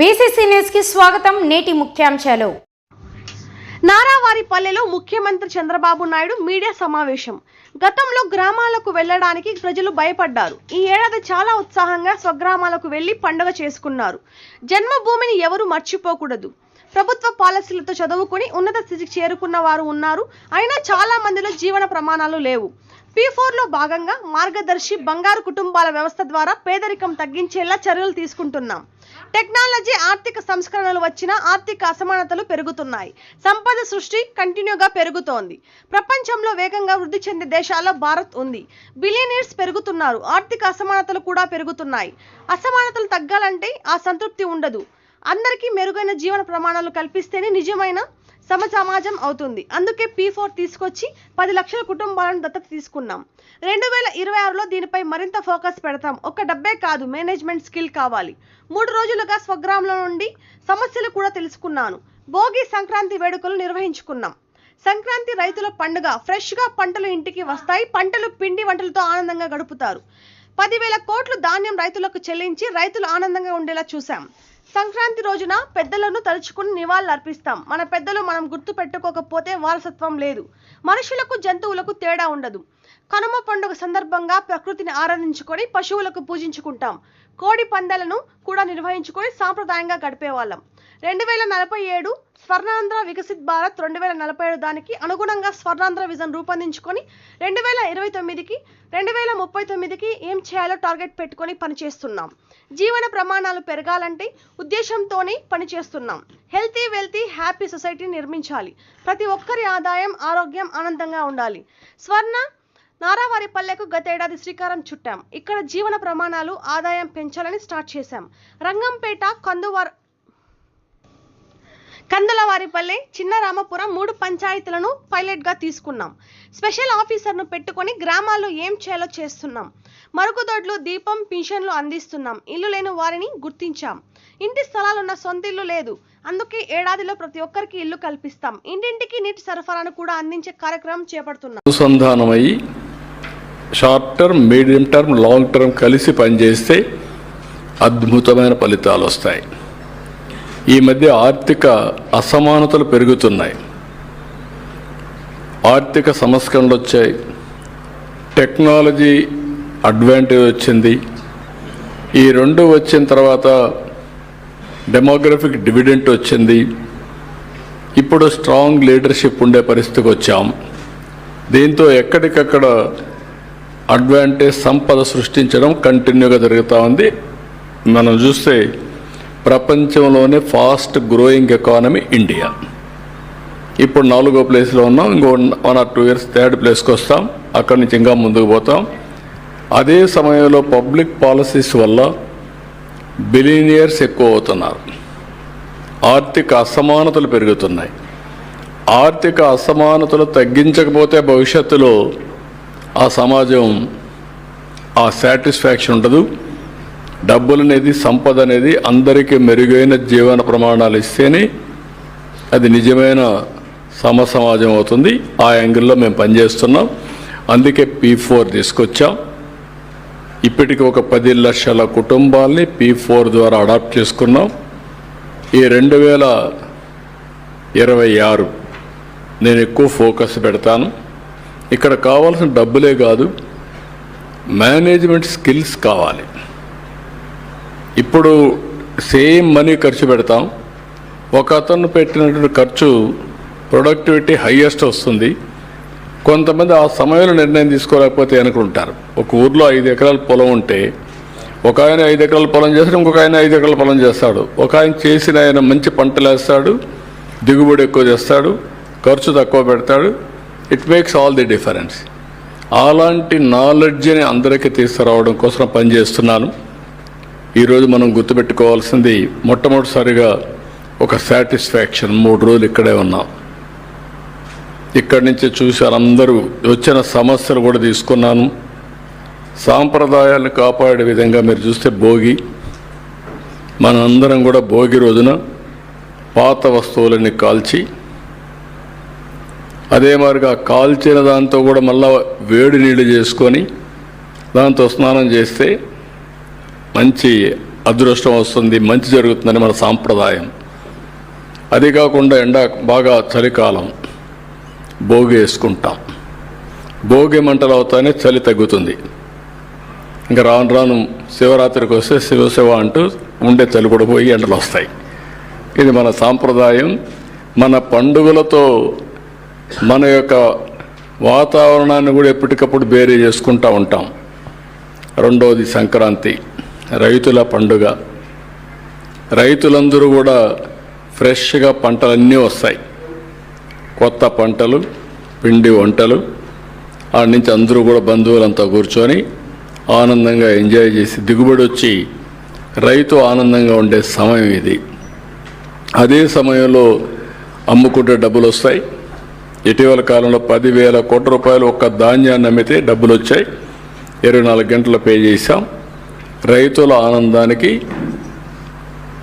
BCC న్యూస్కి స్వాగతం నేటి ముఖ్యాంశాలు. నారావారిపల్లెలో ముఖ్యమంత్రి చంద్రబాబు నాయుడు మీడియా సమావేశం. గతంలో గ్రామాలకు వెళ్ళడానికి ప్రజలు భయపడ్డారు. ఈ ఏడాది చాలా ఉత్సాహంగా స్వగ్రామాలకు వెళ్ళి పండుగ చేసుకున్నారు. జన్మభూమిని ఎవరు మర్చిపోకూడదు. ప్రభుత్వ పాలసీలతో చదువుకుని ఉన్నత స్థితికి చేరుకున్న వారు ఉన్నారు. అయినా చాలా మందిలో జీవన ప్రమాణాలు లేవు. పీ లో భాగంగా మార్గదర్శి బంగారు కుటుంబాల వ్యవస్థ ద్వారా పేదరికం తగ్గించేలా చర్యలు తీసుకుంటున్నాం. టెక్నాలజీ ఆర్థిక సంస్కరణలు వచ్చిన ఆర్థిక అసమానతలు పెరుగుతున్నాయి. సంపద సృష్టి కంటిన్యూగా పెరుగుతోంది. ప్రపంచంలో వేగంగా వృద్ధి చెందే దేశాల్లో భారత్ ఉంది. బిలియనీర్స్ పెరుగుతున్నారు. ఆర్థిక అసమానతలు కూడా పెరుగుతున్నాయి. అసమానతలు తగ్గాలంటే ఆ సంతృప్తి ఉండదు. అందరికీ మెరుగైన జీవన ప్రమాణాలు కల్పిస్తేనే నిజమైన సమ సమాజం అవుతుంది. అందుకే పీ ఫోర్ తీసుకొచ్చి పది లక్షల కుటుంబాలను దత్తత తీసుకున్నాం. రెండు వేల ఇరవై ఆరులో దీనిపై మరింత ఫోకస్ పెడతాం. ఒక డబ్బే కాదు మేనేజ్మెంట్ స్కిల్ కావాలి. మూడు రోజులుగా స్వగ్రామంలో నుండి సమస్యలు కూడా తెలుసుకున్నాను. భోగి సంక్రాంతి వేడుకలు నిర్వహించుకున్నాం. సంక్రాంతి రైతుల పండుగ ఫ్రెష్గా పంటలు ఇంటికి వస్తాయి. పంటలు పిండి వంటలతో ఆనందంగా గడుపుతారు. పదివేల కోట్లు ధాన్యం రైతులకు చెల్లించి రైతులు ఆనందంగా ఉండేలా చూశాం. సంక్రాంతి రోజున పెద్దలను తలుచుకుని నివాళులు అర్పిస్తాం మన పెద్దలు మనం గుర్తు పెట్టుకోకపోతే వారసత్వం లేదు. మనుషులకు జంతువులకు తేడా ఉండదు. కనుమ పండుగ సందర్భంగా ప్రకృతిని ఆరాధించుకొని పశువులకు పూజించుకుంటాం. కోడి పందాలను కూడా నిర్వహించుకొని సాంప్రదాయంగా గడిపేవాళ్ళం. రెండు వేల నలభై ఏడు స్వర్ణాంధ్ర వికసిత్ భారత్ రెండు వేల నలభై ఏడు దానికి అనుగుణంగా స్వర్ణాంధ్ర విజన్ రూపొందించుకొని రెండు వేల ఇరవై తొమ్మిదికి రెండు వేల ముప్పై తొమ్మిదికి ఏం చేయాలో టార్గెట్ పెట్టుకొని పనిచేస్తున్నాం. జీవన ప్రమాణాలు పెరగాలంటే ఉద్దేశంతోనే పనిచేస్తున్నాం. హెల్తీ వెల్తీ హ్యాపీ సొసైటీని నిర్మించాలి. ప్రతి ఒక్కరి ఆదాయం ఆరోగ్యం ఆనందంగా ఉండాలి. స్వర్ణ నారావారిపల్లెకు గతేడాది శ్రీకారం చుట్టాం. ఇక్కడ జీవన ప్రమాణాలు ఆదాయం పెంచాలని స్టార్ట్ చేశాం. రంగంపేట కందువార్ కందులవారిపల్లె చిన్న రామపురం మూడు పంచాయతీలను పైలట్గా తీసుకున్నాం. స్పెషల్ ఆఫీసర్ను పెట్టుకొని గ్రామాల్లో ఏం చేయాలో చేస్తున్నాం. మరుగుదొడ్లు దీపం పింఛన్లు అందిస్తున్నాం. ఇల్లు లేని వారిని గుర్తించాం. ఇంటి స్థలాలున్న సొంత ఇల్లు లేదు. అందుకే ఏడాదిలో ప్రతి ఒక్కరికి ఇల్లు కల్పిస్తాం. ఇంటింటికి నీటి సరఫరాను కూడా అందించే కార్యక్రమం చేపడుతున్నాం. అనుసంధానమై short term medium term long term కలిసి పనిచేస్తే అద్భుతమైన ఫలితాలు వస్తాయి. ఈ మధ్య ఆర్థిక అసమానతలు పెరుగుతున్నాయి. ఆర్థిక సంస్కరణలు వచ్చాయి. టెక్నాలజీ అడ్వాంటేజ్ వచ్చింది. ఈ రెండు వచ్చిన తర్వాత డెమోగ్రఫిక్ డివిడెంట్ వచ్చింది. ఇప్పుడు స్ట్రాంగ్ లీడర్షిప్ ఉండే పరిస్థితికి వచ్చాం. దీంతో ఎక్కడికక్కడ అడ్వాంటేజ్ సంపద సృష్టించడం కంటిన్యూగా జరుగుతూ ఉంది. మనం చూస్తే ప్రపంచంలోనే ఫాస్ట్ గ్రోయింగ్ ఎకానమీ ఇండియా. ఇప్పుడు నాలుగో ప్లేస్లో ఉన్నాం. ఇంకో one or two years third ప్లేస్కి వస్తాం. అక్కడి నుంచి ఇంకా ముందుకు పోతాం. అదే సమయంలో పబ్లిక్ పాలసీస్ వల్ల బిలీనియర్స్ ఎక్కువ అవుతున్నారు. ఆర్థిక అసమానతలు పెరుగుతున్నాయి. ఆర్థిక అసమానతలు తగ్గించకపోతే భవిష్యత్తులో ఆ సమాజం ఆ సాటిస్ఫాక్షన్ ఉండదు. డబ్బులు అనేది సంపద అనేది అందరికీ మెరుగైన జీవన ప్రమాణాలు ఇస్తేనే అది నిజమైన సమ సమాజం అవుతుంది. ఆ యాంగిల్లో మేము పనిచేస్తున్నాం. అందుకే పీ ఫోర్ తీసుకొచ్చాం. ఇప్పటికి ఒక పది లక్షల కుటుంబాల్ని పీ ఫోర్ ద్వారా అడాప్ట్ చేసుకున్నాం. ఈ రెండు వేల ఇరవై ఆరు నేను ఎక్కువ ఫోకస్ పెడతాను. ఇక్కడ కావాల్సిన డబ్బులే కాదు మేనేజ్మెంట్ స్కిల్స్ కావాలి. ఇప్పుడు సేమ్ మనీ ఖర్చు పెడతాం. ఒక అతను పెట్టినటువంటి ఖర్చు ప్రొడక్టివిటీ హయ్యెస్ట్ వస్తుంది. కొంతమంది ఆ సమయంలో నిర్ణయం తీసుకోలేకపోతే అనుకుంటారు ఒక ఊర్లో ఐదు ఎకరాల పొలం ఉంటే ఒక ఆయన ఐదు ఎకరాల పొలం చేస్తాడు ఇంకొక ఆయన ఐదు ఎకరాల పొలం చేస్తాడు. ఒక ఆయన చేసిన ఆయన మంచి పంటలు వేస్తాడు దిగుబడి ఎక్కువ చేస్తాడు ఖర్చు తక్కువ పెడతాడు. It makes all the difference అలాంటి నాలెడ్జ్ని అందరికీ తీసుకురావడం కోసం పనిచేస్తున్నాను. ఈరోజు మనం గుర్తుపెట్టుకోవాల్సింది మొట్టమొదటిసారిగా ఒక సాటిస్ఫాక్షన్. మూడు రోజులు ఇక్కడే ఉన్నాం. ఇక్కడి నుంచి చూశారు అందరూ వచ్చిన సమస్యలు కూడా తీసుకున్నాను. సాంప్రదాయాలను కాపాడే విధంగా మీరు చూస్తే భోగి. మనందరం కూడా భోగి రోజున పాత వస్తువులని కాల్చి అదే మాదిరిగా కాల్చిన దాంతో కూడా మళ్ళా వేడి నీళ్ళు చేసుకొని దాంతో స్నానం చేస్తే మంచి అదృష్టం వస్తుంది మంచి జరుగుతుందని మన సాంప్రదాయం. అది కాకుండా ఎండ బాగా చలికాలం భోగి వేసుకుంటాం. భోగి మంటలు అవుతానే చలి తగ్గుతుంది. ఇంకా రాను రాను శివరాత్రికి వస్తే శివ శివ అంటూ ఉండే చలి కూడా పోయి ఎండలు వస్తాయి. ఇది మన సాంప్రదాయం. మన పండుగలతో మన యొక్క వాతావరణాన్ని కూడా ఎప్పటికప్పుడు బేరీ చేసుకుంటూ ఉంటాం. రెండవది సంక్రాంతి. రైతుల పండుగ. రైతులందరూ కూడా ఫ్రెష్గా పంటలన్నీ వస్తాయి. కొత్త పంటలు పిండి వంటలు ఆడ నుంచి అందరూ కూడా బంధువులంతా కూర్చొని ఆనందంగా ఎంజాయ్ చేసి దిగుబడి వచ్చి రైతు ఆనందంగా ఉండే సమయం ఇది. అదే సమయంలో అమ్ముకుంటే డబ్బులు వస్తాయి. ఇటీవల కాలంలో పదివేల కోట్ల రూపాయలు ఒక్క ధాన్యాన్ని అమ్మితే డబ్బులు వచ్చాయి. ఇరవై నాలుగు గంటలు పే చేశాం. రైతుల ఆనందానికి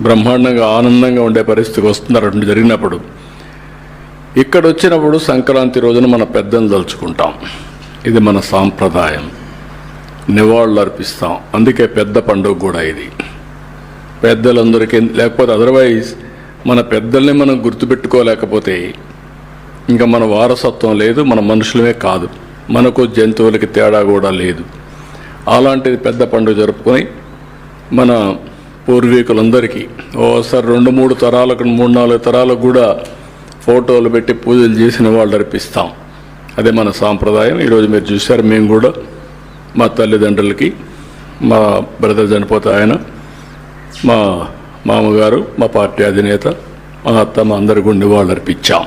బ్రహ్మాండంగా ఆనందంగా ఉండే పరిస్థితికి వస్తున్నారు. రెండు జరిగినప్పుడు ఇక్కడ వచ్చినప్పుడు సంక్రాంతి రోజున మన పెద్దలు తలుచుకుంటాం. ఇది మన సాంప్రదాయం. నివాళులు అర్పిస్తాం. అందుకే పెద్ద పండుగ కూడా ఇది. పెద్దలందరికీ లేకపోతే అదర్వైజ్ మన పెద్దల్ని మనం గుర్తుపెట్టుకోలేకపోతే ఇంకా మన వారసత్వం లేదు మన మనుషులమే కాదు. మనకు జంతువులకి తేడా కూడా లేదు. అలాంటిది పెద్ద పండుగ జరుపుకొని మన పూర్వీకులందరికీ ఓసారి రెండు మూడు తరాలకు మూడు నాలుగు తరాలకు కూడా ఫోటోలు పెట్టి పూజలు చేసిన వాళ్ళు అర్పిస్తాం. అదే మన సాంప్రదాయం. ఈరోజు మీరు చూశారు మేము కూడా మా తల్లిదండ్రులకి మా బ్రదర్ చనిపోతే ఆయన మా మామగారు మా పార్టీ అధినేత మా అత్త మా అందరి గుండె వాళ్ళు అర్పించాం.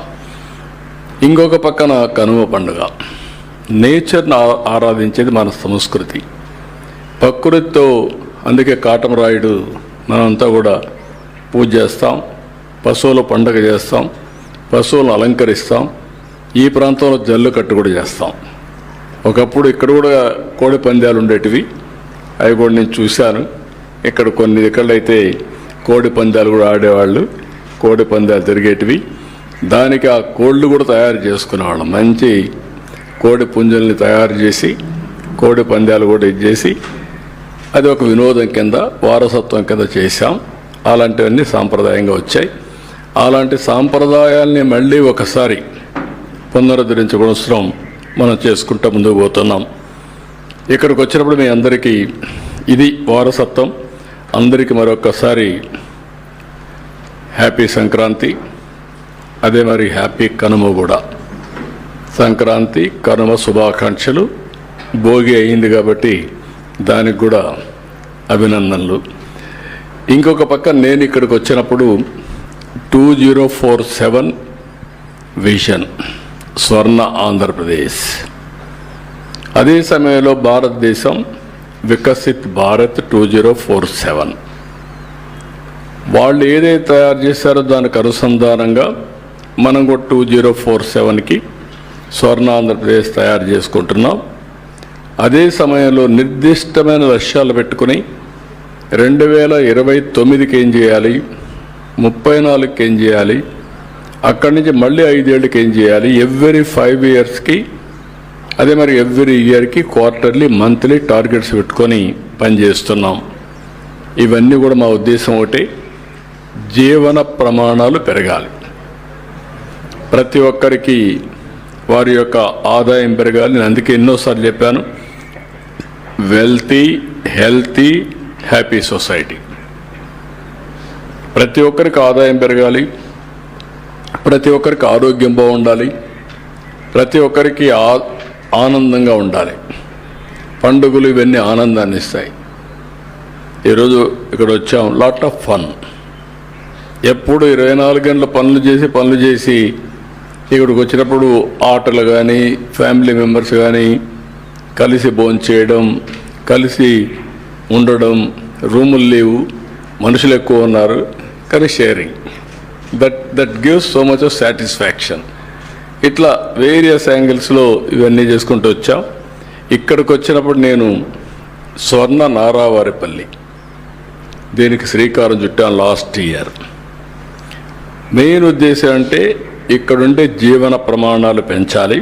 ఇంకొక పక్కన కనుమ పండుగ. నేచర్ని ఆరాధించేది మన సంస్కృతి. ప్రకృతితో అందుకే కాటమరాయుడు మనంతా కూడా పూజ చేస్తాం పశువుల పండుగ చేస్తాం పశువులను అలంకరిస్తాం ఈ ప్రాంతంలో జల్లు కట్టు కూడా చేస్తాం. ఒకప్పుడు ఇక్కడ కూడా కోడి పందాలు ఉండేటివి. అవి కూడా నేను చూశాను. ఇక్కడ కొన్ని ఇక్కడైతే కోడి పందాలు కూడా ఆడేవాళ్ళు. కోడి పందాలు తిరిగేటివి దానికి ఆ కోళ్ళు కూడా తయారు చేసుకునేవాళ్ళం. మంచి కోడి పుంజుల్ని తయారు చేసి కోడి పందాలు కూడా ఇది చేసి అది ఒక వినోదం కింద వారసత్వం కింద చేశాం. అలాంటివన్నీ సాంప్రదాయంగా వచ్చాయి. అలాంటి సాంప్రదాయాల్ని మళ్ళీ ఒకసారి పునరుద్ధరించవలసిన మనం చేసుకుంటూ ముందుకు పోతున్నాం. ఇక్కడికి వచ్చినప్పుడు మీ అందరికీ ఇది వారసత్వం. అందరికీ మరొకసారి హ్యాపీ సంక్రాంతి. అదే మరి హ్యాపీ కనుమ కూడా. సంక్రాంతి కనుమ శుభాకాంక్షలు. భోగి అయింది కాబట్టి దానికి కూడా అభినందనలు. ఇంకొక పక్క నేను ఇక్కడికి వచ్చినప్పుడు two zero four seven vision Swarna Andhra Pradesh. అదే సమయంలో భారతదేశం Viksit Bharat two zero four seven. వాళ్ళు ఏదైతే తయారు చేశారో దానికి అనుసంధానంగా మనం కూడా టూ జీరో ఫోర్ సెవెన్కి స్వర్ణ ఆంధ్రప్రదేశ్ తయారు చేసుకుంటున్నాం. అదే సమయంలో నిర్దిష్టమైన లక్ష్యాలు పెట్టుకుని రెండు వేల ఇరవై తొమ్మిదికి ఏం చేయాలి? ముప్పై నాలుగుకి ఏం చేయాలి? అక్కడి నుంచి మళ్ళీ ఐదేళ్ళకి ఏం చేయాలి? ఎవ్రీ ఫైవ్ ఇయర్స్కి అదే మరి ఎవ్రీ ఇయర్కి క్వార్టర్లీ మంత్లీ టార్గెట్స్ పెట్టుకొని పనిచేస్తున్నాం ఇవన్నీ కూడా మా ఉద్దేశం ఒకటి జీవన ప్రమాణాలు పెరగాలి. ప్రతి ఒక్కరికి వారి యొక్క ఆదాయం పెరగాలి. నేను అందుకే ఎన్నోసార్లు చెప్పాను వెల్తీ హెల్తీ హ్యాపీ సొసైటీ. ప్రతి ఒక్కరికి ఆదాయం పెరగాలి ప్రతి ఒక్కరికి ఆరోగ్యం బాగుండాలి ప్రతి ఒక్కరికి ఆ- ఆనందంగా ఉండాలి. పండుగలు ఇవన్నీ ఆనందాన్ని ఇస్తాయి. ఈరోజు ఇక్కడ వచ్చాం లాట్ ఆఫ్ ఫన్. ఎప్పుడు ఇరవై నాలుగు గంటల పనులు చేసి పనులు చేసి ఇక్కడికి వచ్చినప్పుడు ఆటలు కానీ ఫ్యామిలీ మెంబర్స్ కానీ కలిసి భోంచేయడం కలిసి ఉండడం రూములు లేవు మనుషులు ఎక్కువ ఉన్నారు కానీ sharing that that gives so much of satisfaction ఇట్లా వేరియస్ యాంగిల్స్లో ఇవన్నీ చేసుకుంటూ వచ్చాం. ఇక్కడికి వచ్చినప్పుడు నేను స్వర్ణ నారావారిపల్లి దీనికి శ్రీకారం చుట్టాను లాస్ట్ ఇయర్ మెయిన్ ఉద్దేశం అంటే ఇక్కడుండే జీవన ప్రమాణాలు పెంచాలి.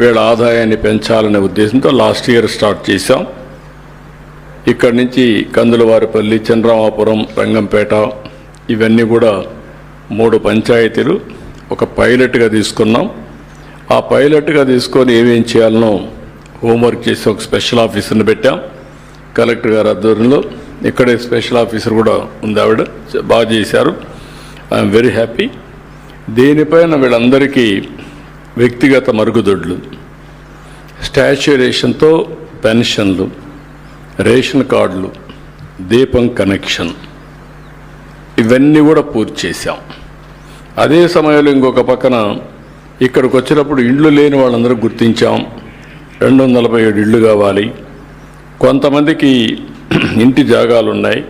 వీళ్ళ ఆదాయాన్ని పెంచాలనే ఉద్దేశంతో లాస్ట్ ఇయర్ స్టార్ట్ చేశాం. ఇక్కడి నుంచి కందులవారిపల్లి చంద్రమాపురం రంగంపేట ఇవన్నీ కూడా మూడు పంచాయతీలు ఒక పైలట్గా తీసుకున్నాం. ఆ పైలట్గా తీసుకొని ఏమేం చేయాలనో హోంవర్క్ చేసి ఒక స్పెషల్ ఆఫీసర్ని పెట్టాం. కలెక్టర్ గారి ఆధ్వర్యంలో ఇక్కడే స్పెషల్ ఆఫీసర్ కూడా ఉంది ఆవిడ బాగా చేశారు. I'm very happy. దీనిపైన వీళ్ళందరికీ వ్యక్తిగత మరుగుదొడ్లు స్టాచ్యురేషన్తో పెన్షన్లు రేషన్ కార్డులు దీపం కనెక్షన్. ఇవన్నీ కూడా పూర్తి చేశాం. అదే సమయంలో ఇంకొక పక్కన ఇక్కడికి వచ్చినప్పుడు ఇండ్లు లేని వాళ్ళందరూ గుర్తించాం. రెండు వందల నలభై ఏడు ఇళ్ళు కావాలి. కొంతమందికి ఇంటి జాగాలు ఉన్నాయి.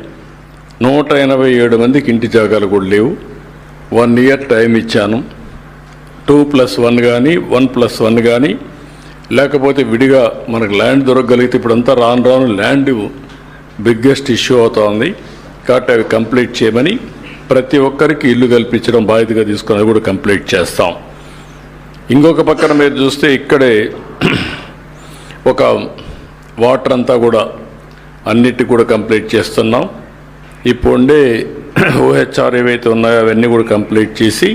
నూట ఎనభై ఏడు మందికి ఇంటి జాగాలు కూడా లేవు. వన్ ఇయర్ టైం ఇచ్చాను. టూ ప్లస్ వన్ కానీ వన్ ప్లస్ వన్ కానీ లేకపోతే విడిగా మనకు ల్యాండ్ దొరకగలిగితే ఇప్పుడంతా రాను రాను ల్యాండ్ బిగ్గెస్ట్ ఇష్యూ అవుతోంది. కాబట్టి అవి కంప్లీట్ చేయమని ప్రతి ఒక్కరికి ఇల్లు కల్పించడం బాధ్యతగా తీసుకుని కూడా కంప్లీట్ చేస్తాం. ఇంకొక పక్కన మీరు చూస్తే ఇక్కడే ఒక వాటర్ అంతా కూడా అన్నిటి కూడా కంప్లీట్ చేస్తున్నాం. ఇప్పుడు ఉండే ఓహెచ్ఆర్ ఏవైతే ఉన్నాయో అవన్నీ కూడా కంప్లీట్ చేసి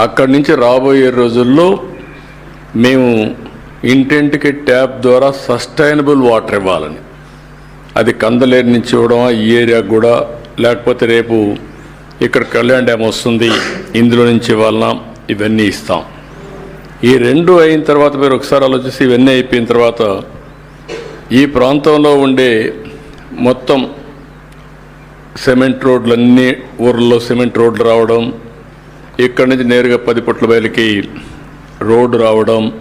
అక్కడి నుంచి రాబోయే రోజుల్లో మేము ఇంటింటికి ట్యాప్ ద్వారా సస్టైనబుల్ వాటర్ ఇవ్వాలని. అది కందలేరు నుంచి ఇవ్వడం ఈ ఏరియాకు కూడా లేకపోతే రేపు ఇక్కడ కళ్యాణ్ డ్యామ్ వస్తుంది ఇందులో నుంచి ఇవ్వాలన్నా ఇవన్నీ ఇస్తాం. ఈ రెండు అయిన తర్వాత మీరు ఒకసారి ఆలోచిస్తే ఇవన్నీ అయిపోయిన తర్వాత ఈ ప్రాంతంలో ఉండే మొత్తం సిమెంట్ రోడ్లన్నీ ఊర్లో సిమెంట్ రోడ్లు రావడం ఇక్కడి నుంచి నేరుగా పది పుట్ల బయలుకి రోడ్డు రావడం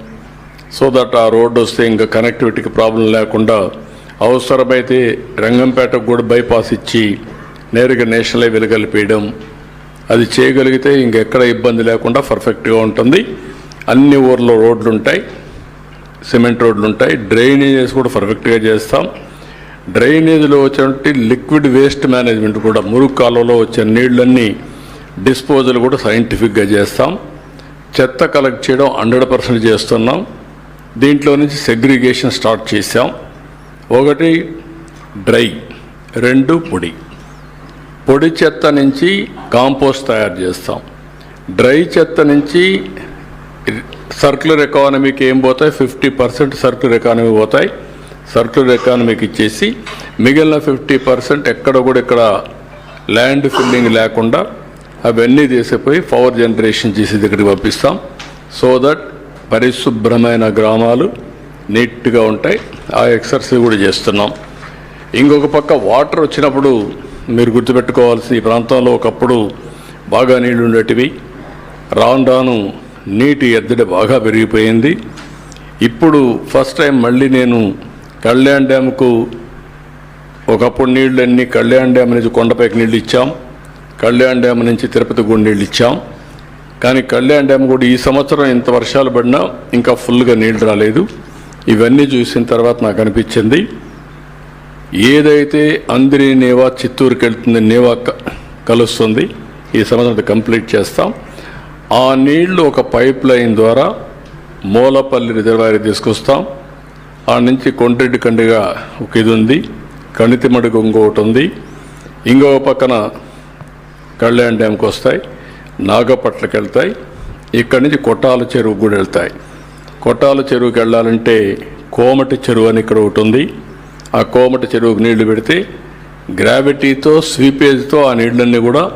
సో దట్ ఆ రోడ్డు వస్తే ఇంకా కనెక్టివిటీకి ప్రాబ్లం లేకుండా అవసరమైతే రంగంపేటకు కూడా బైపాస్ ఇచ్చి నేరుగా నేషనల్ హైవేలు కలిపేయడం. అది చేయగలిగితే ఇంకెక్కడ ఇబ్బంది లేకుండా పర్ఫెక్ట్గా ఉంటుంది. అన్ని ఊర్లో రోడ్లు ఉంటాయి సిమెంట్ రోడ్లు ఉంటాయి. డ్రైనేజెస్ కూడా పర్ఫెక్ట్గా చేస్తాం. డ్రైనేజీలో వచ్చేటువంటి లిక్విడ్ వేస్ట్ మేనేజ్మెంట్ కూడా మురుగు కాలువలో వచ్చే నీళ్ళన్నీ డిస్పోజల్ కూడా సైంటిఫిక్గా చేస్తాం. చెత్త కలెక్ట్ చేయడం హండ్రెడ్ పర్సెంట్ చేస్తున్నాం. దీంట్లో నుంచి సెగ్రిగేషన్ స్టార్ట్ చేసాం ఒకటి డ్రై. రెండు పొడి. పొడి చెత్త నుంచి కాంపోస్ట్ తయారు చేస్తాం. డ్రై చెత్త నుంచి సర్క్యులర్ ఎకానమీకి ఏం పోతాయి? ఫిఫ్టీ పర్సెంట్ సర్క్యులర్ ఎకానమీ పోతాయి. సర్క్యులర్ ఎకానమీకి ఇచ్చేసి మిగిలిన ఫిఫ్టీ పర్సెంట్ ఎక్కడ కూడా ఇక్కడ ల్యాండ్ ఫిల్లింగ్ లేకుండా అవన్నీ తీసిపోయి పవర్ జనరేషన్ చేసి దగ్గరికి పంపిస్తాం. సో దట్ పరిశుభ్రమైన గ్రామాలు నీట్గా ఉంటాయి. ఆ ఎక్సర్సైజ్ కూడా చేస్తున్నాం. ఇంకొక పక్క వాటర్ వచ్చినప్పుడు మీరు గుర్తుపెట్టుకోవాల్సిన ఈ ప్రాంతంలో ఒకప్పుడు బాగా నీళ్ళు ఉండేటివి. రాను రాను నీటి ఎద్దడి బాగా పెరిగిపోయింది. ఇప్పుడు ఫస్ట్ టైం మళ్ళీ నేను కళ్యాణ్ డ్యామ్కు ఒకప్పుడు నీళ్ళన్నీ కళ్యాణ్ డ్యామ్ నుంచి కొండపైకి నీళ్ళు ఇచ్చాం. కళ్యాణ్ డ్యామ్ నుంచి తిరుపతి కూడా నీళ్ళు ఇచ్చాం. కానీ కళ్యాణ్ డ్యామ్ కూడా ఈ సంవత్సరం ఇంత వర్షాలు పడినా ఇంకా ఫుల్గా నీళ్ళు రాలేదు. ఇవన్నీ చూసిన తర్వాత నాకు అనిపించింది ఏదైతే అందిరి నేవా చిత్తూరుకి వెళ్తుంది నేవా క- కలుస్తుంది ఈ సంవత్సరం కంప్లీట్ చేస్తాం. ఆ నీళ్ళు ఒక పైప్ లైన్ ద్వారా మూలపల్లి రిజర్వాయర్ తీసుకొస్తాం. ఆ నుంచి కొండ్రెడ్డి కండిగా ఒక ఇది ఉంది కణితిమడుగు ఇంకొకటి ఉంది. ఇంకో పక్కన కళ్యాణ్ డ్యామ్కి వస్తాయి నాగపట్లకి వెళ్తాయి ఇక్కడి నుంచి కొట్టాల చెరువు కూడా వెళ్తాయి. కొట్టాల చెరువుకి వెళ్ళాలంటే కోమటి చెరువు అని ఇక్కడ ఒకటి ఉంది. ఆ కోమటి చెరువుకి నీళ్ళు పెడితే గ్రావిటీతో స్వీపేజ్తో ఆ నీళ్ళన్నీ కూడా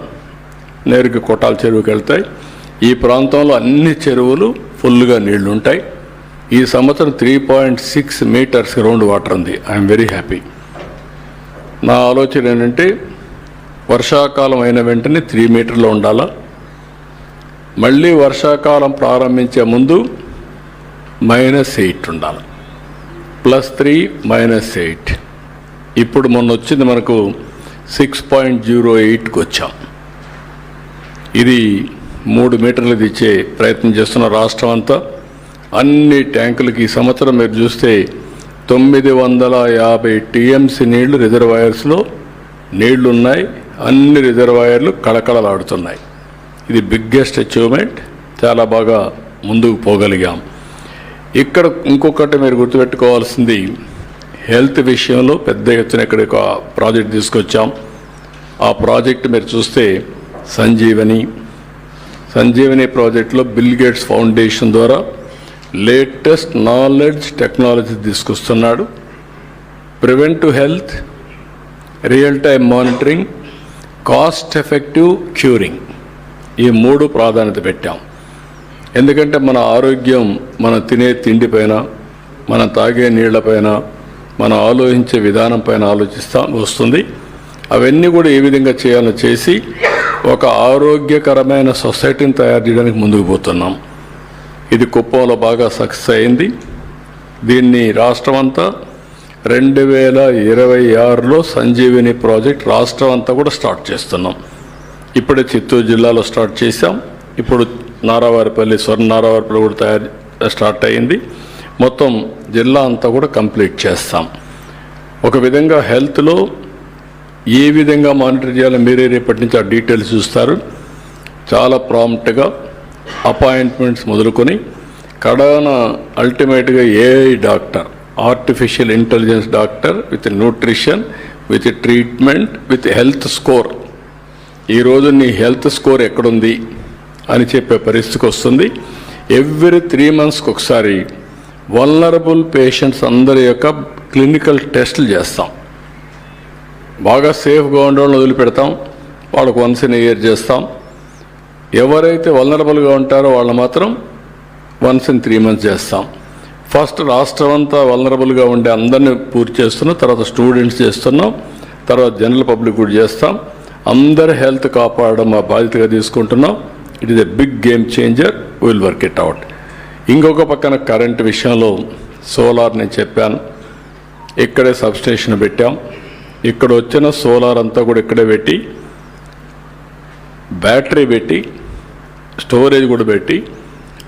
నేరుగా కొట్టాల చెరువుకి వెళ్తాయి. ఈ ప్రాంతంలో అన్ని చెరువులు ఫుల్గా నీళ్ళు ఉంటాయి. ఈ సంవత్సరం three point six metres ground water ఉంది. I'm very happy. నా ఆలోచన ఏంటంటే వర్షాకాలం అయిన వెంటనే త్రీ మీటర్లు ఉండాలా. మళ్ళీ వర్షాకాలం ప్రారంభించే ముందు మైనస్ ఎయిట్ ఉండాలి. Plus three minus eight. ఇప్పుడు మొన్న వచ్చింది మనకు సిక్స్ పాయింట్ జీరో ఎయిట్కి వచ్చాం. ఇది మూడు మీటర్లు తెచ్చే ప్రయత్నం చేస్తున్న రాష్ట్రం అంతా. అన్ని ట్యాంకులకి ఈ సంవత్సరం మీరు చూస్తే తొమ్మిది వందల యాభై టీఎంసీ నీళ్ళు రిజర్వాయర్స్లో నీళ్ళున్నాయి. అన్ని రిజర్వాయర్లు కళకళలాడుతున్నాయి. ఇది బిగ్గెస్ట్ అచీవ్మెంట్. చాలా బాగా ముందుకు పోగలిగాం. ఇక్కడ ఇంకొకటి మీరు గుర్తుపెట్టుకోవాల్సింది హెల్త్ విషయంలో పెద్ద ఎత్తున ఇక్కడ ఒక ప్రాజెక్ట్ తీసుకొచ్చాం. ఆ ప్రాజెక్ట్ మీరు చూస్తే సంజీవని సంజీవని ప్రాజెక్టులో బిల్ గేట్స్ ఫౌండేషన్ ద్వారా లేటెస్ట్ నాలెడ్జ్ టెక్నాలజీ తీసుకొస్తున్నాడు. Preventive health real time monitoring cost effective curing. ఈ మూడు ప్రాధాన్యత పెట్టాం. ఎందుకంటే మన ఆరోగ్యం మనం తినే తిండిపైన మనం తాగే నీళ్ళపైన మనం ఆలోచించే విధానం పైన ఆలోచిస్తా వస్తుంది. అవన్నీ కూడా ఏ విధంగా చేయాలో చేసి ఒక ఆరోగ్యకరమైన సొసైటీని తయారు చేయడానికి ముందుకు పోతున్నాం. ఇది కుప్పంలో బాగా సక్సెస్ అయింది. దీన్ని రాష్ట్రం అంతా రెండు వేల ఇరవై ఆరులో సంజీవిని ప్రాజెక్ట్ రాష్ట్రం అంతా కూడా స్టార్ట్ చేస్తున్నాం. ఇప్పుడే చిత్తూరు జిల్లాలో స్టార్ట్ చేశాం. ఇప్పుడు నారావారిపల్లి స్వర్ణ నారావారిపల్లి కూడా తయారు స్టార్ట్ అయింది. మొత్తం జిల్లా అంతా కూడా కంప్లీట్ చేస్తాం. ఒక విధంగా హెల్త్లో ఏ విధంగా మానిటర్ చేయాలో మీరే రేపటి నుంచి ఆ డీటెయిల్స్ చూస్తారు. చాలా ప్రాంప్ట్గా అపాయింట్మెంట్స్ మొదలుకొని కడాన అల్టిమేట్గా AI doctor artificial intelligence doctor with nutrition with treatment with health score ఈరోజు నీ హెల్త్ స్కోర్ ఎక్కడుంది? అని చెప్పే పరిస్థితికి వస్తుంది. ఎవ్రీ త్రీ మంత్స్కి ఒకసారి వల్నరబుల్ పేషెంట్స్ అందరి యొక్క క్లినికల్ టెస్టులు చేస్తాం. బాగా సేఫ్గా ఉండే వదిలిపెడతాం. వాళ్ళకు వన్స్ ఇన్ ఇయర్ చేస్తాం. ఎవరైతే వల్నరబుల్గా ఉంటారో వాళ్ళు మాత్రం వన్స్ ఇన్ త్రీ మంత్స్ చేస్తాం. ఫస్ట్ రాష్ట్రం అంతా వల్నరబుల్గా ఉండే అందరినీ పూర్తి చేస్తున్నాం తర్వాత స్టూడెంట్స్ చేస్తున్నాం తర్వాత జనరల్ పబ్లిక్ కూడా చేస్తాం. అందరి హెల్త్ కాపాడడం మా బాధ్యతగా తీసుకుంటున్నాం. It is a big game changer will work it out ఇంకొక పక్కన కరెంట్ విషయంలో సోలార్ నేను చెప్పాను. ఇక్కడే సబ్స్టేషన్ పెట్టాం. ఇక్కడ వచ్చిన సోలార్ అంతా కూడా ఇక్కడే పెట్టి బ్యాటరీ పెట్టి స్టోరేజ్ కూడా పెట్టి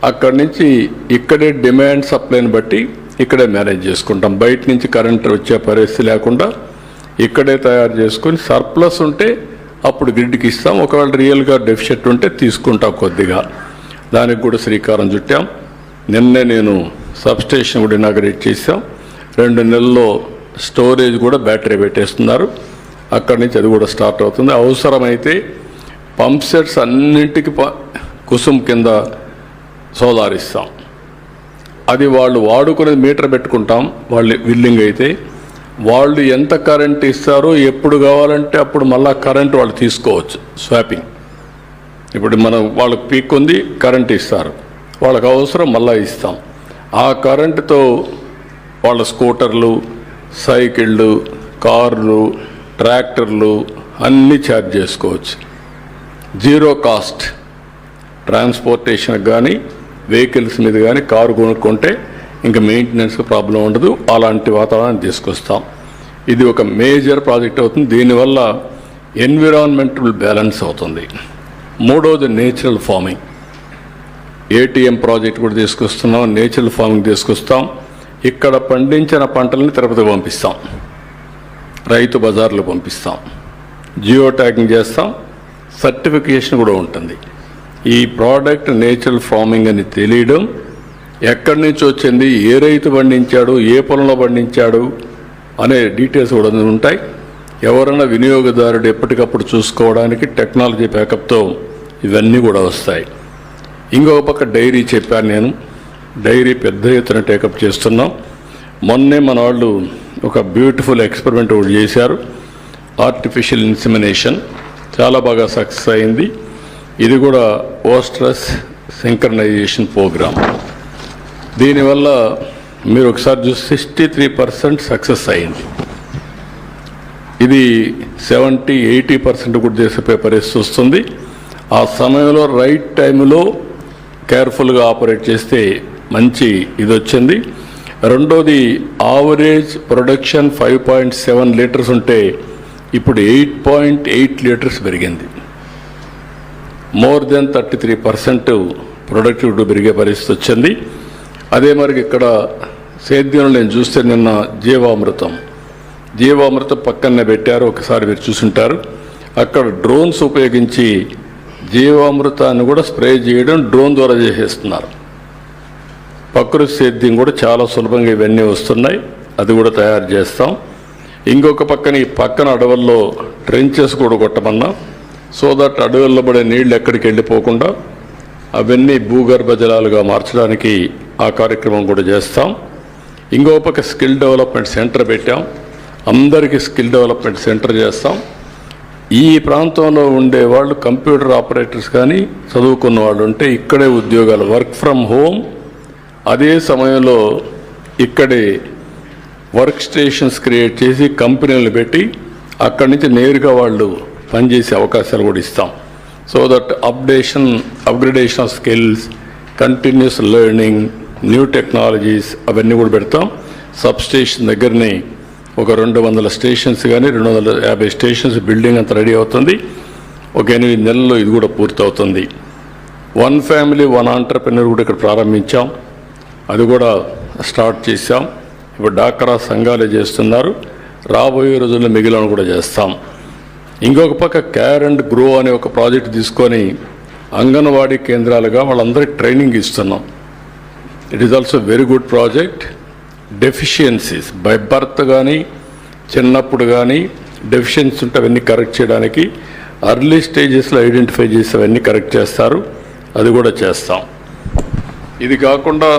అక్కడి నుంచి ఇక్కడే డిమాండ్ సప్లైని బట్టి ఇక్కడే మేనేజ్ చేసుకుంటాం. బయట నుంచి కరెంట్ వచ్చే పరిస్థితి లేకుండా ఇక్కడే తయారు చేసుకొని సర్ప్లస్ ఉంటే అప్పుడు గ్రిడ్కి ఇస్తాం. ఒకవేళ రియల్గా డెఫిషిట్ ఉంటే తీసుకుంటాం కొద్దిగా. దానికి కూడా శ్రీకారం చుట్టాం. నిన్నే నేను సబ్స్టేషన్ కూడా ఇనాగరేట్ చేసాం రెండు నెలల్లో స్టోరేజ్ కూడా బ్యాటరీ పెట్టేస్తున్నారు. అక్కడి నుంచి అది కూడా స్టార్ట్ అవుతుంది. అవసరమైతే పంప్ సెట్స్ అన్నింటికి ప- కుసుమ్ కింద సోలార్ ఇస్తాం అది వాళ్ళు వాడుకునే మీటర్ పెట్టుకుంటాం వాళ్ళు విల్లింగ్ అయితే. వాళ్ళు ఎంత కరెంట్ ఇస్తారో ఎప్పుడు కావాలంటే అప్పుడు మళ్ళీ కరెంట్ వాళ్ళు తీసుకోవచ్చు స్వాపింగ్. ఇప్పుడు మనం వాళ్ళకి పీక్ ఉంది కరెంట్ ఇస్తారు. వాళ్ళకి అవసరం మళ్ళా ఇస్తాం. ఆ కరెంటుతో వాళ్ళ స్కూటర్లు సైకిళ్ళు కార్లు ట్రాక్టర్లు అన్నీ ఛార్జ్ చేసుకోవచ్చు. జీరో కాస్ట్ ట్రాన్స్పోర్టేషన్ కానీ వెహికల్స్ మీద కానీ కారు కొనుక్కుంటే ఇంకా మెయింటెనెన్స్ ప్రాబ్లం ఉండదు. అలాంటి వాతావరణాన్ని తీసుకొస్తాం. ఇది ఒక మేజర్ ప్రాజెక్ట్ అవుతుంది. దీనివల్ల ఎన్విరాన్మెంటల్ బ్యాలెన్స్ అవుతుంది. మూడవది నేచురల్ ఫార్మింగ్ ఏటీఎం ప్రాజెక్ట్ కూడా తీసుకొస్తున్నాం. నేచురల్ ఫార్మింగ్ తీసుకొస్తాం. ఇక్కడ పండించిన పంటల్ని తిరుపతికి పంపిస్తాం. రైతు బజార్లు పంపిస్తాం. జియో ట్యాగింగ్ చేస్తాం. సర్టిఫికేషన్ కూడా ఉంటుంది. ఈ ప్రోడక్ట్ నేచురల్ ఫార్మింగ్ అని తెలియడం ఎక్కడి నుంచి వచ్చింది ఏ రైతు పండించాడు ఏ పొలంలో పండించాడు అనే డీటెయిల్స్ కూడా ఉంటాయి. ఎవరైనా వినియోగదారుడు ఎప్పటికప్పుడు చూసుకోవడానికి టెక్నాలజీ బ్యాకప్తో ఇవన్నీ కూడా వస్తాయి. ఇంకొక పక్క డైరీ చెప్పాను నేను. డైరీ పెద్ద ఎత్తున టేకప్ చేస్తున్నాం. మొన్నే మన వాళ్ళు ఒక బ్యూటిఫుల్ ఎక్స్పెరిమెంట్ ఒకటి చేశారు. Artificial insemination. చాలా బాగా సక్సెస్ అయింది. ఇది కూడా ఓస్ట్రస్ సింక్రనైజేషన్ ప్రోగ్రామ్ దీనివల్ల మీరు ఒకసారి చూసి సిక్స్టీ త్రీ పర్సెంట్ సక్సెస్ అయింది. ఇది సెవెంటీ ఎయిటీ పర్సెంట్ కూడా చేసే పరిస్థితి వస్తుంది ఆ సమయంలో రైట్ టైంలో కేర్ఫుల్గా ఆపరేట్ చేస్తే మంచి ఇది వచ్చింది. రెండోది average production five point seven litres ఉంటే ఇప్పుడు ఎయిట్ పాయింట్ ఎయిట్ లీటర్స్ పెరిగింది. More than thirty three percent productivity పెరిగే పరిస్థితి వచ్చింది. అదే మరి ఇక్కడ సేద్యంలో నేను చూస్తే నిన్న జీవామృతం. జీవామృతం పక్కనే పెట్టారు ఒకసారి మీరు చూసుంటారు. అక్కడ డ్రోన్స్ ఉపయోగించి జీవామృతాన్ని కూడా స్ప్రే చేయడం డ్రోన్ ద్వారా చేసేస్తున్నారు. ప్రకృతి సేద్యం కూడా చాలా సులభంగా ఇవన్నీ వస్తున్నాయి. అది కూడా తయారు చేస్తాం. ఇంకొక పక్కన ఈ పక్కన అడవుల్లో ట్రెంచెస్ కూడా కొట్టమన్నాం. సో దట్ అడవుల్లో పడే నీళ్ళు ఎక్కడికి వెళ్ళిపోకుండా అవన్నీ భూగర్భ జలాలుగా మార్చడానికి ఆ కార్యక్రమం కూడా చేస్తాం. ఇంకో పక్క స్కిల్ డెవలప్మెంట్ సెంటర్ పెట్టాం. అందరికీ స్కిల్ డెవలప్మెంట్ సెంటర్ చేస్తాం. ఈ ప్రాంతంలో ఉండే వాళ్ళు కంప్యూటర్ ఆపరేటర్స్ కానీ చదువుకున్న వాళ్ళు ఉంటే ఇక్కడే ఉద్యోగాలు వర్క్ ఫ్రమ్ హోమ్. అదే సమయంలో ఇక్కడే వర్క్ స్టేషన్స్ క్రియేట్ చేసి కంపెనీలు పెట్టి అక్కడి నుంచి నేరుగా వాళ్ళు పనిచేసే అవకాశాలు కూడా ఇస్తాం. So that updation upgradation of skills continuous learning new technologies అవన్నీ కూడా పెడతాం. సబ్ స్టేషన్ దగ్గరనే ఒక రెండు వందల స్టేషన్స్ కానీ రెండు వందల యాభై స్టేషన్స్ బిల్డింగ్ అంతా రెడీ అవుతుంది. ఒక ఎనిమిది నెలల్లో ఇది కూడా పూర్తవుతుంది. వన్ ఫ్యామిలీ వన్ ఆంటర్ప్రెన్యూర్ కూడా ఇక్కడ ప్రారంభించాం. అది కూడా స్టార్ట్ చేశాం. ఇప్పుడు డాక్రా సంఘాలే చేస్తున్నారు. రాబోయే రోజుల్లో మిగిలిన కూడా చేస్తాం. ఇంకొక పక్క కేర్ అండ్ గ్రో అనే ఒక ప్రాజెక్ట్ తీసుకొని అంగన్వాడీ కేంద్రాలుగా వాళ్ళందరికీ ట్రైనింగ్ ఇస్తున్నాం. It is also very good project deficiencies by birth కానీ చిన్నప్పుడు కానీ డెఫిషియన్సీ ఉంటే అవన్నీ కరెక్ట్ చేయడానికి అర్లీ స్టేజెస్లో ఐడెంటిఫై చేసి అవన్నీ కరెక్ట్ చేస్తారు. అది కూడా చేస్తాం. ఇది కాకుండా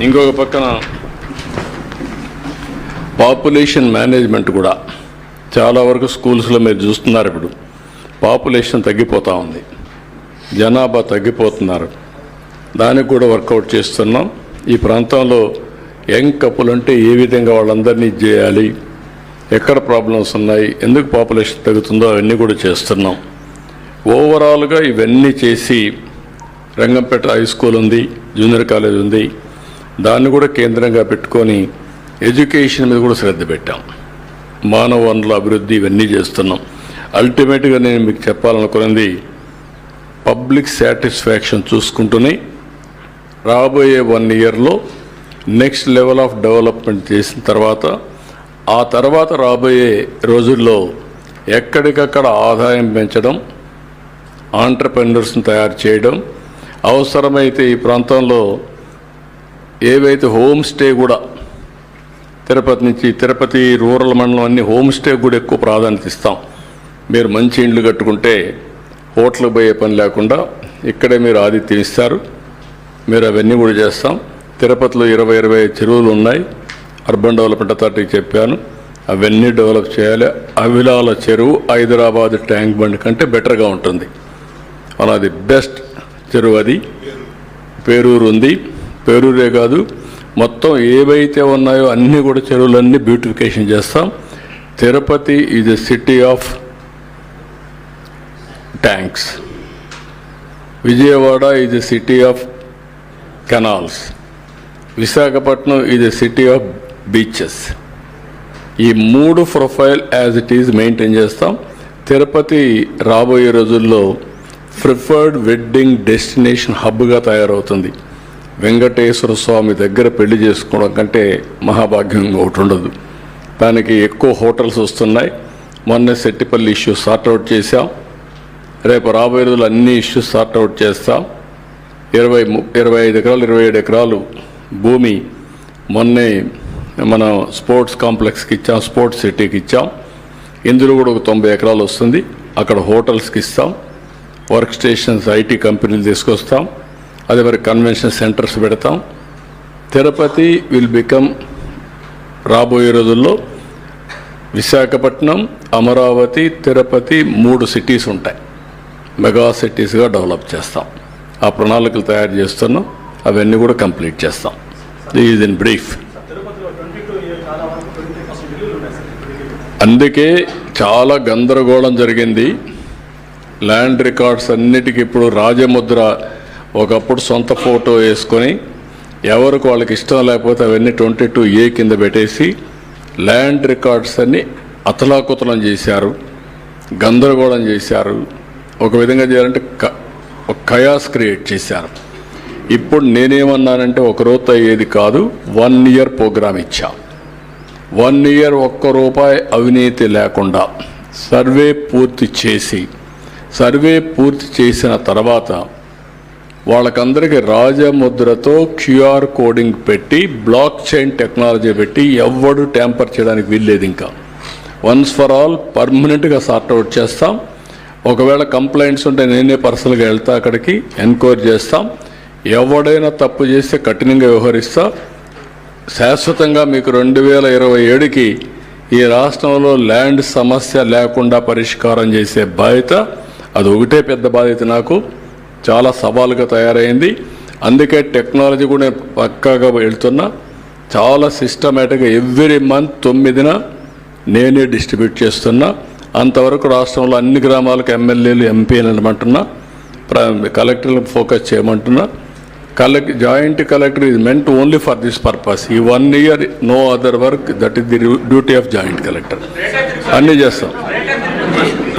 ఇంకొక పక్కన పాపులేషన్ మేనేజ్మెంట్ కూడా. చాలా వరకు స్కూల్స్లో మీరు చూస్తున్నారు ఇప్పుడు. పాపులేషన్ తగ్గిపోతూ ఉంది. జనాభా తగ్గిపోతున్నారు. దానికి కూడా వర్కౌట్ చేస్తున్నాం. ఈ ప్రాంతంలో యంగ్ కపుల్ అంటే ఏ విధంగా వాళ్ళందరినీ చేయాలి ఎక్కడ ప్రాబ్లమ్స్ ఉన్నాయి ఎందుకు పాపులేషన్ తగ్గుతుందో అవన్నీ కూడా చేస్తున్నాం. ఓవరాల్గా ఇవన్నీ చేసి రంగంపేట హై స్కూల్ ఉంది జూనియర్ కాలేజ్ ఉంది. దాన్ని కూడా కేంద్రంగా పెట్టుకొని ఎడ్యుకేషన్ మీద కూడా శ్రద్ధ పెట్టాం. మానవ వనరుల అభివృద్ధి ఇవన్నీ చేస్తున్నాం. అల్టిమేట్గా నేను మీకు చెప్పాలనుకున్నది పబ్లిక్ సాటిస్ఫాక్షన్ చూసుకుంటూనే రాబోయే వన్ ఇయర్లో నెక్స్ట్ లెవెల్ ఆఫ్ డెవలప్మెంట్ చేసిన తర్వాత ఆ తర్వాత రాబోయే రోజుల్లో ఎక్కడికక్కడ ఆదాయం పెంచడం ఆంటర్ప్రెన్యూర్స్ని తయారు చేయడం అవసరమైతే ఈ ప్రాంతంలో ఏవైతే హోమ్ స్టే కూడా తిరుపతి నుంచి తిరుపతి రూరల్ మండలం అన్ని హోమ్ స్టే కూడా ఎక్కువ ప్రాధాన్యత ఇస్తాం. మీరు మంచి ఇండ్లు కట్టుకుంటే హోటల్కి పోయే పని లేకుండా ఇక్కడే మీరు ఆతిథ్యం ఇస్తారు. మీరు అవన్నీ కూడా చేస్తాం. తిరుపతిలో ఇరవై ఇరవై చెరువులు ఉన్నాయి. అర్బన్ డెవలప్మెంట్ అథారిటీకి చెప్పాను. అవన్నీ డెవలప్ చేయాలి. అవిలాల చెరువు హైదరాబాద్ ట్యాంక్ బండ్ కంటే బెటర్గా ఉంటుంది. వన్ అది బెస్ట్ చెరువు అది. పేరూరు ఉంది. పేరూరే కాదు. మొత్తం ఏవైతే ఉన్నాయో అన్నీ కూడా చెరువులన్నీ బ్యూటిఫికేషన్ చేస్తాం. Tirupati is a city of tanks Vijayawada is a city of canals Visakhapatnam is a city of beaches ఈ మూడు profile as it is maintain చేస్తాం. తిరుపతి రాబోయే రోజుల్లో ప్రిఫర్డ్ వెడ్డింగ్ డెస్టినేషన్ హబ్గా తయారవుతుంది. వెంకటేశ్వర స్వామి దగ్గర పెళ్ళి చేసుకోవడం కంటే మహాభాగ్యం ఒకటి ఉండదు. దానికి ఎక్కువ హోటల్స్ వస్తున్నాయి. మొన్న సెట్టిపల్లి ఇష్యూ సార్ట్అవుట్ చేశాం. రేపు రాబోయే రోజులు అన్ని ఇష్యూస్ సార్ట్అవుట్ చేస్తాం. ఇరవై ఇరవై ఐదు ఎకరాలు ఇరవై ఏడు ఎకరాలు భూమి మొన్నే మన స్పోర్ట్స్ కాంప్లెక్స్కి ఇచ్చాం స్పోర్ట్స్ సిటీకి ఇచ్చాం. ఇందులో కూడా ఒక తొంభై ఎకరాలు వస్తుంది. అక్కడ హోటల్స్కి ఇస్తాం. వర్క్ స్టేషన్స్ ఐటీ కంపెనీలు తీసుకొస్తాం. అదే మరి కన్వెన్షన్ సెంటర్స్ పెడతాం. తిరుపతి విల్ బికమ్ రాబోయే రోజుల్లో విశాఖపట్నం అమరావతి తిరుపతి మూడు సిటీస్ ఉంటాయి. మెగా సిటీస్గా డెవలప్ చేస్తాం. ఆ ప్రణాళికలు తయారు చేస్తున్నాం. అవన్నీ కూడా కంప్లీట్ చేస్తాం. ఈజ్ ఇన్ బ్రీఫ్ అందుకే చాలా గందరగోళం జరిగింది. ల్యాండ్ రికార్డ్స్ అన్నిటికీ ఇప్పుడు రాజముద్ర ఒకప్పుడు సొంత ఫోటో వేసుకొని ఎవరికి వాళ్ళకి ఇష్టం లేకపోతే అవన్నీ ట్వంటీ టూ ఏ కింద పెట్టేసి ల్యాండ్ రికార్డ్స్ అన్ని అతలాకుతలం చేశారు గందరగోళం చేశారు. ఒక విధంగా చేయాలంటే క- ఒక కయాస్ క్రియేట్ చేశారు. ఇప్పుడు నేనేమన్నానంటే ఒక రోజు అయ్యేది కాదు వన్ ఇయర్ ప్రోగ్రామ్ ఇచ్చా. వన్ ఇయర్ ఒక్క రూపాయి అవినీతి లేకుండా సర్వే పూర్తి చేసి సర్వే పూర్తి చేసిన తర్వాత వాళ్ళకందరికీ రాజముద్రతో క్యూఆర్ కోడింగ్ పెట్టి బ్లాక్ చైన్ టెక్నాలజీ పెట్టి ఎవడు ట్యాంపర్ చేయడానికి వీల్లేదు ఇంకా. వన్స్ ఫర్ ఆల్ పర్మనెంట్గా సార్ట్అవుట్ చేస్తాం. ఒకవేళ కంప్లైంట్స్ ఉంటే నేనే పర్సనల్గా వెళ్తా అక్కడికి ఎంక్వైరీ చేస్తాం. ఎవడైనా తప్పు చేస్తే కఠినంగా వ్యవహరిస్తా. శాశ్వతంగా మీకు రెండు వేల ఇరవై ఏడుకి ఈ రాష్ట్రంలో ల్యాండ్ సమస్య లేకుండా పరిష్కారం చేసే బాధ్యత అది ఒకటే పెద్ద బాధ్యత నాకు. చాలా సవాలుగా తయారైంది. అందుకే టెక్నాలజీ కూడా నేను పక్కాగా వెళ్తున్నా. చాలా సిస్టమేటిక్గా ఎవ్రీ మంత్ తొమ్మిదిన నేనే డిస్ట్రిబ్యూట్ చేస్తున్నా. అంతవరకు రాష్ట్రంలో అన్ని గ్రామాలకు ఎమ్మెల్యేలు ఎంపీలు అనమంటున్నా. కలెక్టర్లకు focus చేయమంటున్నా. Collect joint collector is meant only for this purpose. ఈ one year no other work that is the duty of joint collector. అన్నీ చేస్తాం.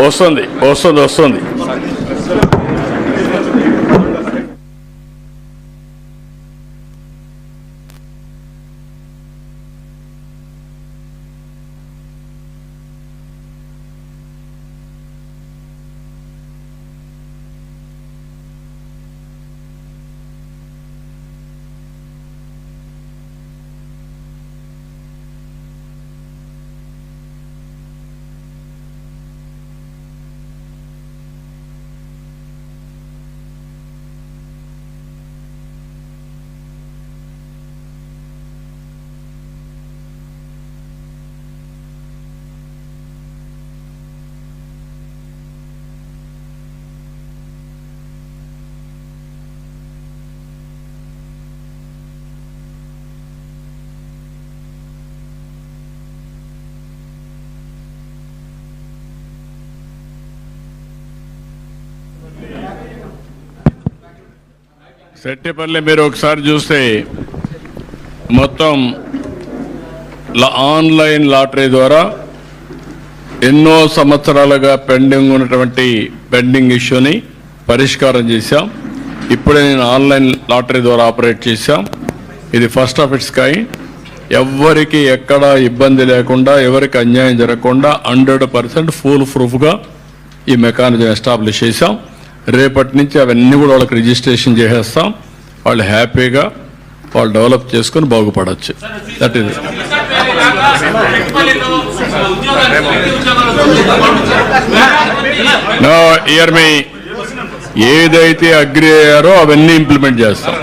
వస్తుంది వస్తుంది వస్తుంది. సెట్టిపల్లి మీరు ఒకసారి చూస్తే మొత్తం లా- ఆన్లైన్ లాటరీ ద్వారా ఎన్నో సంవత్సరాలుగా పెండింగ్ ఉన్నటువంటి పెండింగ్ ఇష్యూని పరిష్కారం చేశాం. ఇప్పుడే నేను ఆన్లైన్ లాటరీ ద్వారా ఆపరేట్ చేశాం. ఇది ఫస్ట్ ఆఫ్ ఇట్స్ కాయి ఎవరికి ఎక్కడ ఇబ్బంది లేకుండా ఎవరికి అన్యాయం జరగకుండా హండ్రెడ్ పర్సెంట్ ఫుల్ ప్రూఫ్గా ఈ మెకానిజం ఎస్టాబ్లిష్ చేశాం. రేపటి నుంచి అవన్నీ కూడా వాళ్ళకి రిజిస్ట్రేషన్ చేసేస్తాం. వాళ్ళు హ్యాపీగా వాళ్ళు డెవలప్ చేసుకొని బాగుపడవచ్చు దట్ ఇది ఇయర్ మీ ఏదైతే అగ్రి అయ్యారో అవన్నీ ఇంప్లిమెంట్ చేస్తాం.